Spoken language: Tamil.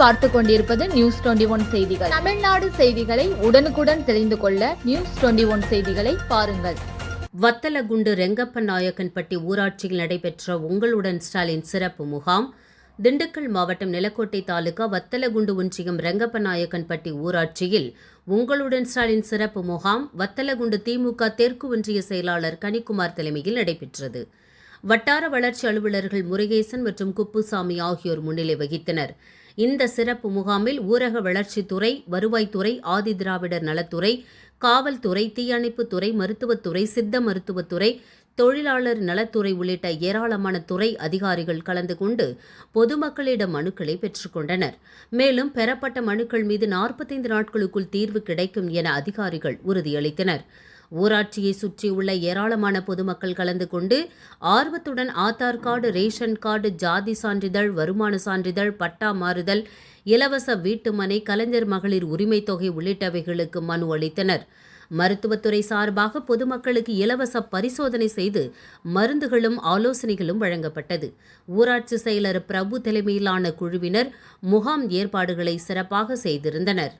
பார்த்து கொண்டிருப்பது நியூஸ் டுவெண்டி ஒன் செய்திகள். தமிழ்நாடு செய்திகளை உடனுக்குடன் தெரிந்து கொள்ள நியூஸ் டுவெண்டி ஒன் செய்திகளை பாருங்கள். வத்தலகுண்டு ரெங்கப்ப நாயக்கன்பட்டி ஊராட்சியில் நடைபெற்ற உங்களுடன் ஸ்டாலின் சிறப்பு முகாம். திண்டுக்கல் மாவட்டம் நிலக்கோட்டை தாலுகா வத்தலகுண்டு ஒன்றியம் ரெங்கப்ப நாயக்கன்பட்டி ஊராட்சியில் உங்களுடன் ஸ்டாலின் சிறப்பு முகாம். வத்தலகுண்டு திமுக தெற்கு ஒன்றிய செயலாளர் கனிக்குமார் தலைமையில் நடைபெற்றது. வட்டார வளர்ச்சி அலுவலர்கள் முருகேசன் மற்றும் குப்புசாமி ஆகியோர் முன்னிலை வகித்தனர். இந்த சிறப்பு முகாமில் ஊரக வளர்ச்சித்துறை வருவாய்த்துறை ஆதிதிராவிடர் நலத்துறை காவல்துறை தீயணைப்புத்துறை மருத்துவத்துறை சித்த மருத்துவத்துறை தொழிலாளர் நலத்துறை உள்ளிட்ட ஏராளமான துறை அதிகாரிகள் கலந்து கொண்டு பொதுமக்களிடம் மனுக்களை பெற்றுக்கொண்டனர் மேலும் பெறப்பட்ட மனுக்கள் மீது நாற்பத்தைந்து நாட்களுக்குள் தீர்வு கிடைக்கும் என அதிகாரிகள் உறுதியளித்தனர். ஊராட்சியை சுற்றியுள்ள ஏராளமான பொதுமக்கள் கலந்து கொண்டு ஆர்வத்துடன் ஆதார் கார்டு ரேஷன் கார்டு ஜாதி சான்றிதழ் வருமான சான்றிதழ் பட்டா மாறுதல் இலவச வீட்டுமனை கலைஞர் மகளிர் உரிமைத் தொகை உள்ளிட்டவைகளுக்கு மனு அளித்தனர். மருத்துவத்துறை சார்பாக பொதுமக்களுக்கு இலவச பரிசோதனை செய்து மருந்துகளும் ஆலோசனைகளும் வழங்கப்பட்டது. ஊராட்சி செயலர் பிரபு தலைமையிலான குழுவினர் முகாம் ஏற்பாடுகளை சிறப்பாக செய்திருந்தனர்.